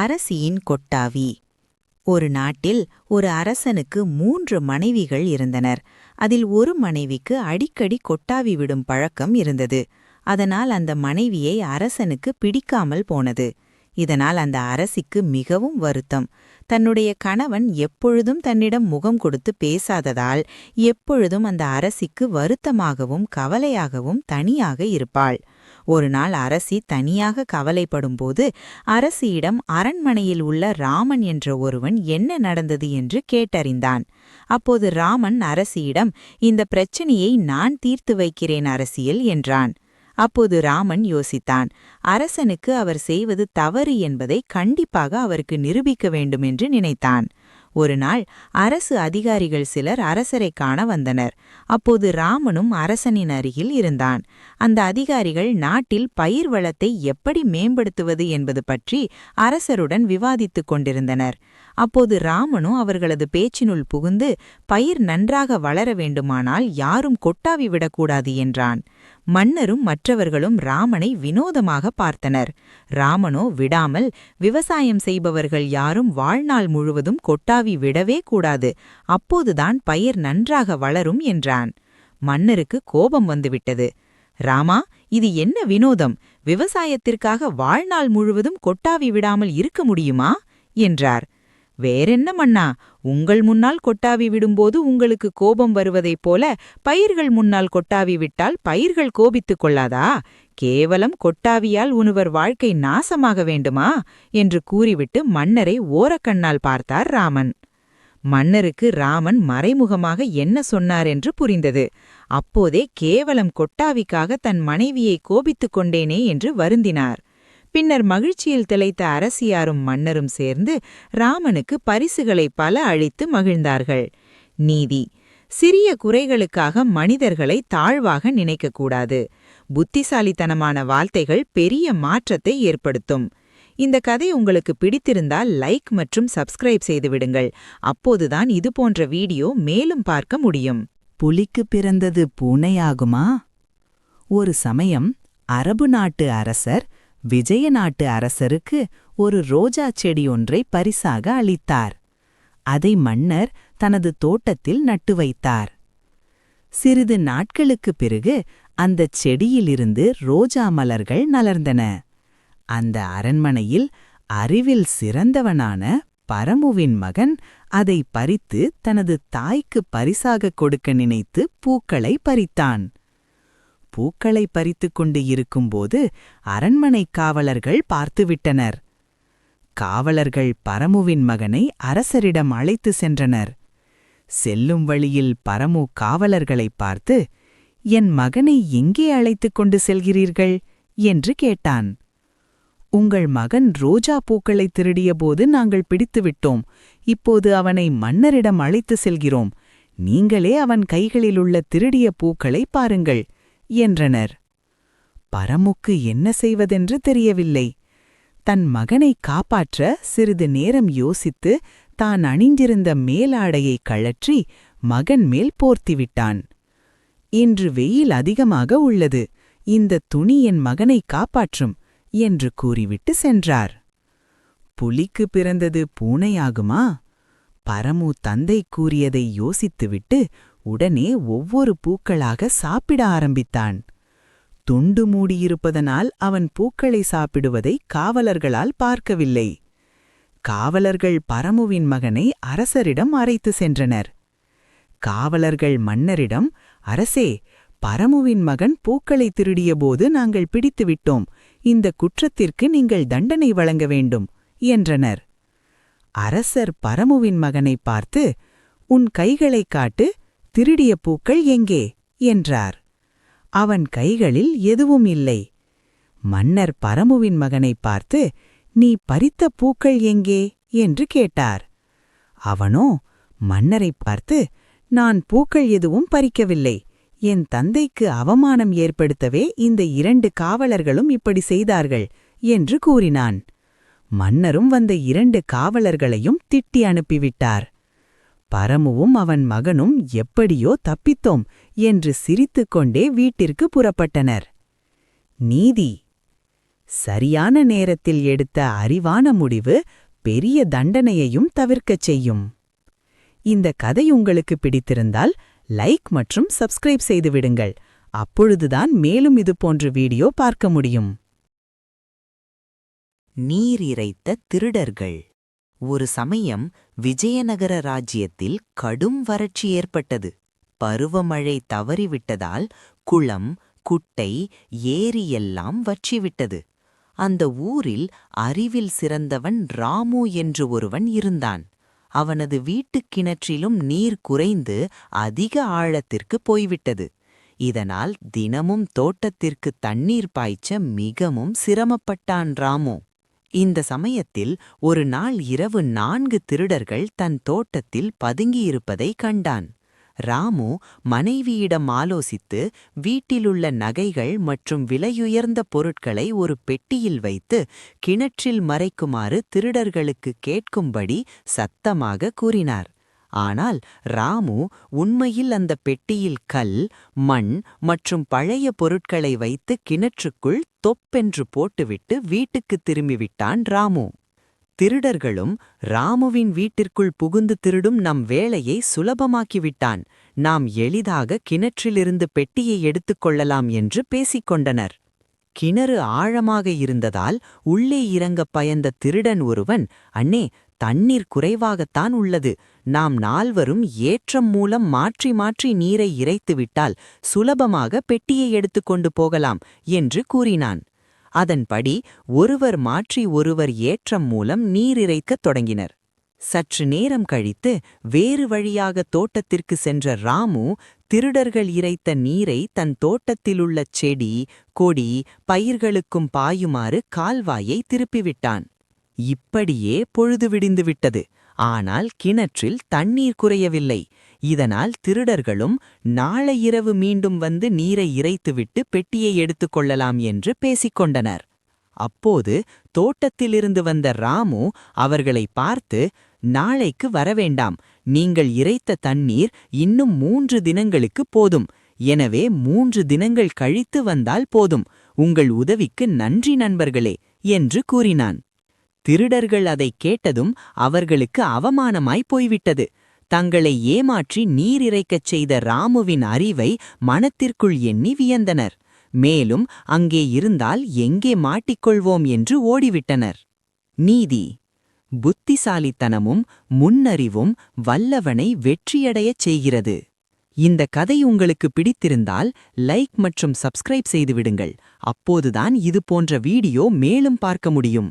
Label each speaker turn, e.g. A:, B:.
A: அரசியின் கொட்டாவி. ஒரு நாட்டில் ஒரு அரசனுக்கு மூன்று மனைவிகள் இருந்தனர். அதில் ஒரு மனைவிக்கு அடிக்கடி கொட்டாவி விடும் பழக்கம் இருந்தது. அதனால் அந்த மனைவியை அரசனுக்கு பிடிக்காமல் போனது. இதனால் அந்த அரசிக்கு மிகவும் வருத்தம். தன்னுடைய கணவன் எப்பொழுதும் தன்னிடம் முகம் கொடுத்து பேசாததால் எப்பொழுதும் அந்த அரசிக்கு வருத்தமாகவும் கவலையாகவும் தனியாக இருப்பாள். ஒரு நாள் அரசி தனியாக கவலைப்படும்போது அரசியிடம் அரண்மனையில் உள்ள ராமன் என்ற ஒருவன் என்ன நடந்தது என்று கேட்டறிந்தான். அப்போது ராமன் அரசியிடம் இந்த பிரச்சனையை நான் தீர்த்து வைக்கிறேன் அரசியல் என்றான். அப்போது ராமன் யோசித்தான் அரசனுக்கு அவர் செய்வது தவறு என்பதை கண்டிப்பாக அவருக்கு நிரூபிக்க வேண்டும் என்று நினைத்தான். ஒரு நாள் அரசு அதிகாரிகள் சிலர் அரசரை காண வந்தனர். அப்போது ராமனும் அரசனின் அருகில் இருந்தான். அந்த அதிகாரிகள் நாட்டில் பயிர் வளத்தை எப்படி மேம்படுத்துவது என்பது பற்றி அரசருடன் விவாதித்துக் கொண்டிருந்தனர். அப்போது ராமனும் அவர்களது பேச்சினுள் புகுந்து பயிர் நன்றாக வளர வேண்டுமானால் யாரும் கொட்டாவி விடக்கூடாது என்றான். மன்னரும் மற்றவர்களும் ராமனை வினோதமாக பார்த்தனர். ராமனோ விடாமல் விவசாயம் செய்பவர்கள் யாரும் வாழ்நாள் முழுவதும் கொட்டாவி விடவே கூடாது அப்போதுதான் பயிர் நன்றாக வளரும் என்றான். மன்னருக்கு கோபம் வந்துவிட்டது. ராமா இது என்ன வினோதம்? விவசாயத்திற்காக வாழ்நாள் முழுவதும் கொட்டாவி விடாமல் இருக்க முடியுமா? என்றார். வேறென்ன மன்னா உங்கள் முன்னால் கொட்டாவி விடும்போது உங்களுக்கு கோபம் வருவதைப் போல பயிர்கள் முன்னால் கொட்டாவி விட்டால் பயிர்கள் கோபித்துக் கொள்ளாதா? கேவலம் கொட்டாவியால் உனுவர் வாழ்க்கை நாசமாக வேண்டுமா? என்று கூறிவிட்டு மன்னரை ஓரக்கண்ணால் பார்த்தார் ராமன். மன்னருக்கு ராமன் மறைமுகமாக என்ன சொன்னார் என்று புரிந்தது. அப்போதே கேவலம் கொட்டாவிக்காக தன் மனைவியை கோபித்துக் கொண்டேனே என்று வருந்தினார். பின்னர் மகிழ்ச்சியில் திளைத்த அரசியாரும் மன்னரும் சேர்ந்து ராமனுக்கு பரிசுகளை பல அளித்து மகிழ்ந்தார்கள். நீதி. சிறிய குறைகளுக்காக மனிதர்களை தாழ்வாக நினைக்கக்கூடாது. புத்திசாலித்தனமான வார்த்தைகள் பெரிய மாற்றத்தை ஏற்படுத்தும். இந்த கதை உங்களுக்கு பிடித்திருந்தால் லைக் மற்றும் சப்ஸ்கிரைப் செய்துவிடுங்கள் அப்போதுதான் இது போன்ற வீடியோ மேலும் பார்க்க முடியும்.
B: புலிக்கு பிறந்தது பூனையாகுமா? ஒரு சமயம் அரபு நாட்டு அரசர் விஜய நாட்டு அரசருக்கு ஒரு ரோஜா செடி ஒன்றை பரிசாக அளித்தார். அதை மன்னர் தனது தோட்டத்தில் நட்டு வைத்தார். சிறிது நாட்களுக்குப் பிறகு அந்தச் செடியிலிருந்து ரோஜா மலர்கள் நலர்ந்தன. அந்த அரண்மனையில் அறிவில் சிறந்தவனான பரமுவின் மகன் அதை பறித்து தனது தாய்க்கு பரிசாகக் கொடுக்க நினைத்து பூக்களை பறித்தான். பூக்களை பறித்துக் கொண்டு இருக்கும்போது அரண்மனைக் காவலர்கள் பார்த்துவிட்டனர். காவலர்கள் பரமுவின் மகனை அரசரிடம் அழைத்து சென்றனர். செல்லும் வழியில் பரமு காவலர்களைப் பார்த்து என் மகனை எங்கே அழைத்துக் கொண்டு செல்கிறீர்கள்? என்று கேட்டான். உங்கள் மகன் ரோஜா பூக்களை திருடியபோது நாங்கள் பிடித்துவிட்டோம். இப்போது அவனை மன்னரிடம் அழைத்து செல்கிறோம். நீங்களே அவன் கைகளிலுள்ள திருடிய பூக்களை பாருங்கள். என்றனர். பரமுக்கு என்ன செய்வதென்று தெரியவில்லை. தன் மகனை காப்பாற்ற சிறிது நேரம் யோசித்து தான் அணிந்திருந்த மேலாடையை கழற்றி மகன் மேல் போர்த்திவிட்டான். இன்று வெயில் அதிகமாக உள்ளது இந்த துணி என் மகனை காப்பாற்றும் என்று கூறிவிட்டு சென்றார். புலிக்கு பிறந்தது பூனையாகுமா? பரமு தந்தை கூறியதை யோசித்துவிட்டு உடனே ஒவ்வொரு பூக்களாக சாப்பிட ஆரம்பித்தான். துண்டு மூடியிருப்பதனால் அவன் பூக்களை சாப்பிடுவதை காவலர்களால் பார்க்கவில்லை. காவலர்கள் பரமுவின் மகனை அரசரிடம் அரைத்து சென்றனர். காவலர்கள் மன்னரிடம் அரசே பரமுவின் மகன் பூக்களை திருடியபோது நாங்கள் பிடித்துவிட்டோம் இந்த குற்றத்திற்கு நீங்கள் தண்டனை வழங்க வேண்டும் என்றனர். அரசர் பரமுவின் மகனை பார்த்து உன் கைகளைக் காட்டு திருடிய பூக்கள் எங்கே? என்றார். அவன் கைகளில் எதுவும் இல்லை. மன்னர் பரமுவின் மகனை பார்த்து நீ பறித்த பூக்கள் எங்கே? என்று கேட்டார். அவனோ மன்னரைப் பார்த்து நான் பூக்கள் எதுவும் பறிக்கவில்லை. என் தந்தைக்கு அவமானம் ஏற்படுத்தவே இந்த இரண்டு காவலர்களும் இப்படி செய்தார்கள் என்று கூறினான். மன்னரும் வந்த இரண்டு காவலர்களையும் திட்டி அனுப்பிவிட்டார். பரமுவும் அவன் மகனும் எப்படியோ தப்பித்தோம் என்று சிரித்துக்கொண்டே வீட்டிற்கு புறப்பட்டனர். நீதி. சரியான நேரத்தில் எடுத்த அறிவான முடிவு பெரிய தண்டனையையும் தவிர்க்கச் செய்யும். இந்த கதை உங்களுக்கு பிடித்திருந்தால் லைக் மற்றும் சப்ஸ்கிரைப் செய்து விடுங்கள். அப்பொழுதுதான் மேலும் இது போன்ற வீடியோ பார்க்க முடியும்.
A: நீர் இறைத்த திருடர்கள். ஒரு சமயம் விஜயநகர ராஜ்யத்தில் கடும் வறட்சி ஏற்பட்டது. பருவமழை தவறிவிட்டதால் குளம் குட்டை ஏரி எல்லாம் வற்றிவிட்டது. அந்த ஊரில் அறிவில் சிறந்தவன் ராமு என்று ஒருவன் இருந்தான். அவனது வீட்டுக் கிணற்றிலும் நீர் குறைந்து அதிக ஆழத்திற்கு போய்விட்டது. இதனால் தினமும் தோட்டத்திற்கு தண்ணீர் பாய்ச்ச மிகவும் சிரமப்பட்டான் ராமு. இந்த சமயத்தில் ஒரு நாள் இரவு நான்கு திருடர்கள் தன் தோட்டத்தில் பதுங்கியிருப்பதை கண்டான். ராமு மனைவியிடம் ஆலோசித்து வீட்டிலுள்ள நகைகள் மற்றும் விலையுயர்ந்த பொருட்களை ஒரு பெட்டியில் வைத்து கிணற்றில் மறைக்குமாறு திருடர்களுக்கு கேட்கும்படி சத்தமாக கூறினார். ஆனால் ராமு உண்மையில் அந்த பெட்டியில் கல் மண் மற்றும் பழைய பொருட்களை வைத்து கிணற்றுக்குள் தொப்பென்று போட்டுவிட்டு வீட்டுக்குத் திரும்பிவிட்டான் ராமு. திருடர்களும் ராமுவின் வீட்டிற்குள் புகுந்து திருடும் நம் வேலையை சுலபமாக்கிவிட்டான். நாம் எளிதாக கிணற்றிலிருந்து பெட்டியை எடுத்துக் கொள்ளலாம் என்று பேசிக்கொண்டனர் கிணறு ஆழமாக இருந்ததால் உள்ளே இறங்கப் பயந்த திருடன் ஒருவன் அண்ணே தண்ணீர் குறைவாகத்தான் உள்ளது. நாம் நால்வரும் ஏற்றம் மூலம் மாற்றி மாற்றி நீரை இறைத்துவிட்டால் சுலபமாக பெட்டியை எடுத்துக்கொண்டு போகலாம் என்று கூறினான். அதன்படி ஒருவர் மாற்றி ஒருவர் ஏற்றம் மூலம் நீர் இறைக்கத் தொடங்கினர். சற்று நேரம் கழித்து வேறு வழியாக தோட்டத்திற்கு சென்ற ராமு திருடர்கள் இறைத்த நீரை தன் தோட்டத்திலுள்ள செடி கொடி பயிர்களுக்கும் பாயுமாறு கால்வாயை திருப்பிவிட்டான். இப்படியே பொழுது விடிந்துவிட்டது ஆனால் கிணற்றில் தண்ணீர் குறையவில்லை. இதனால் திருடர்களும் நாளை இரவு மீண்டும் வந்து நீரை இறைத்துவிட்டு பெட்டியை எடுத்துக்கொள்ளலாம் என்று பேசிக்கொண்டனர் அப்போது தோட்டத்திலிருந்து வந்த ராமு அவர்களை பார்த்து நாளைக்கு வரவேண்டாம். நீங்கள் இறைத்த தண்ணீர் இன்னும் மூன்று தினங்களுக்கு போதும். எனவே மூன்று தினங்கள் கழித்து வந்தால் போதும். உங்கள் உதவிக்கு நன்றி நண்பர்களே என்று கூறினான். திருடர்கள் அதைக் கேட்டதும் அவர்களுக்கு அவமானமாய் போய்விட்டது. தங்களை ஏமாற்றி நீர் இறைக்கச் செய்த ராமுவின் அறிவை மனத்திற்குள் எண்ணி வியந்தனர். மேலும் அங்கே இருந்தால் எங்கே மாட்டிக்கொள்வோம் என்று ஓடிவிட்டனர். நீதி புத்திசாலித்தனமும் முன்னறிவும் வல்லவனை வெற்றியடையச் செய்கிறது. இந்த கதை உங்களுக்கு பிடித்திருந்தால் லைக் மற்றும் சப்ஸ்கிரைப் செய்துவிடுங்கள். அப்போதுதான் இது போன்ற வீடியோ மேலும் பார்க்க முடியும்.